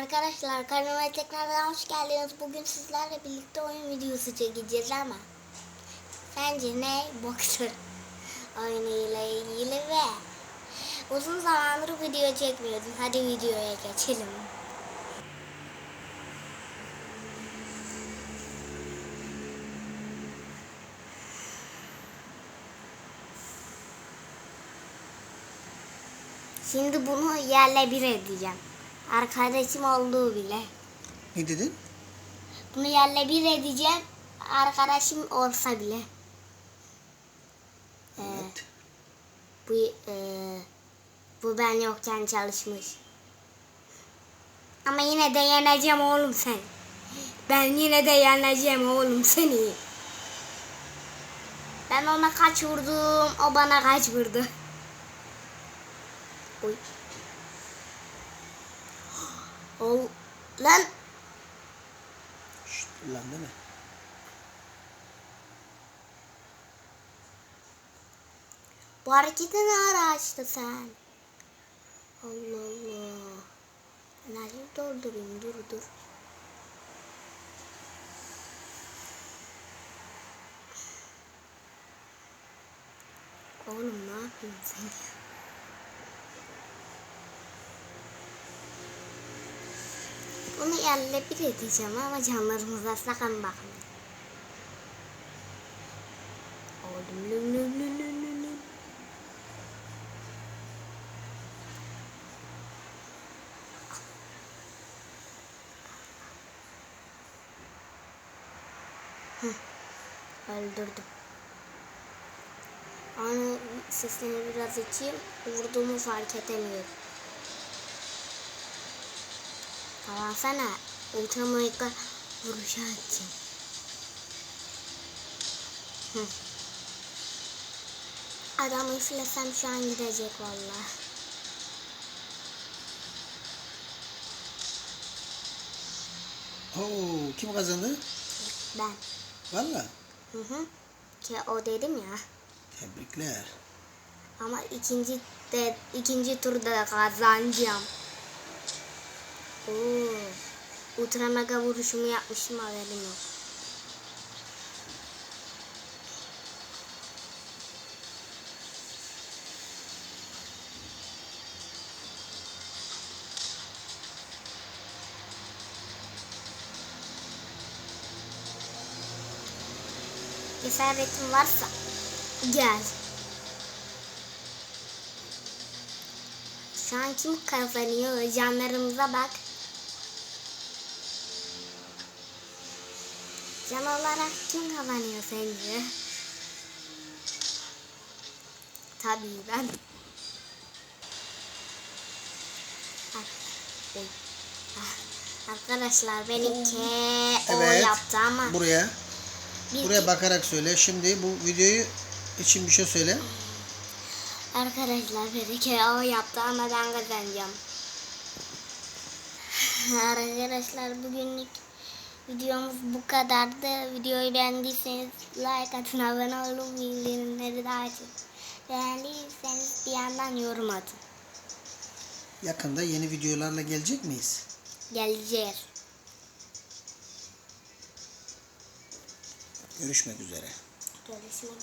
Arkadaşlar kanalıma tekrardan hoş geldiniz. Bugün sizlerle birlikte oyun videosu çekeceğiz ama sence ne? Boxer oyunuyla ilgili ve uzun zamandır video çekmiyordum. Hadi videoya geçelim. Şimdi bunu yerle bir edeceğim. Arkadaşım olduğu bile. Ne dedin? Bunu yerle bir edeceğim. Arkadaşım olsa bile. Ee, Evet. bu e, bu ben yokken çalışmış. Ama yine de yeneceğim oğlum sen. Ben yine de yeneceğim oğlum seni. Ben ona kaç vurdum, o bana kaç vurdu. Oy. Ol lan Şşt, lan deme. Bu hareketi ne ara açtı sen? Allah Allah. Enerji doldurayım dur dur. Oğlum ne yapıyorsun sen ya? Bunu yerle bir edeceğim ama canlarımıza sakın bakmayın. Oğlum lüm lüm Öldürdüm. Onu sesini biraz açayım. Vurduğumu fark edemiyorum. Kavansana. Ultramarika vuruşu atacağım. Hı. Adamı üflesem şu an gidecek vallahi. Oo, kim kazandı? Ben. Valla. Hı hı. Ki o dedim ya. Tebrikler. Ama ikinci de ikinci turda kazanacağım. Oo. Ultra mega vuruşumu yapmışım haberim yok. Cesaretin varsa gel. Şu an kim kazanıyor? Canlarımıza bak. Can olarak kim kazanıyor sence? Tabii ben. Ah. Ah, Arkadaşlar benimki o Evet. yaptı ama Buraya. bir Buraya bakarak söyle. Şimdi bu videoyu için bir şey söyle. Arkadaşlar benimki o yaptı ama ben kazanacağım. Arkadaşlar bugünlük videomuz bu kadardı. Videoyu beğendiyseniz like atın, abone olun, bildirimleri de açın. Beğendiyseniz bir yandan yorum atın. Yakında yeni videolarla gelecek miyiz? Geleceğiz. Görüşmek üzere. Görüşmek